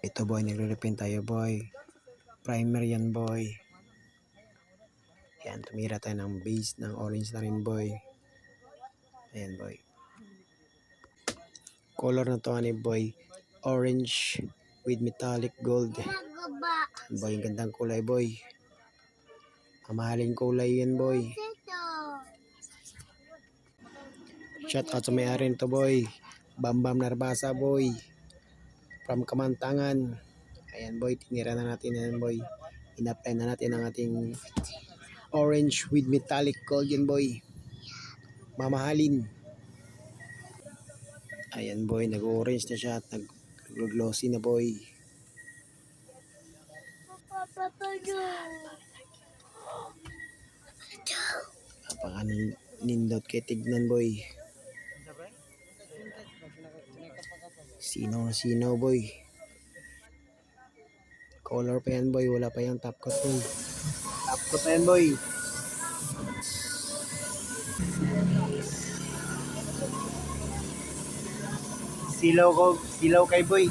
Ito boy, nagre-repaint tayo boy. Primer yan boy. Yan, tumira tayo ng base ng orange na rin boy. Ayan boy. Color na to ani boy. Orange with metallic gold. Boy, ang gandang kulay boy. Mamahaling kulay yan boy. Shout out sa may-ari nito boy. Bambam Narbasa boy. From Kamantangan. Ayan boy, tinira na natin yan boy. In-apply na natin ang ating orange with metallic gold yan boy. Mamahalin. Ayan boy, nag-orange na siya at nag-glossy na boy. Papapado. Napaka nindot kay tignan boy. Sino sino boy. Color pa yan boy, wala pa yung top coat boy. Top coat pa yan boy. Silaw ko, silaw kay boy.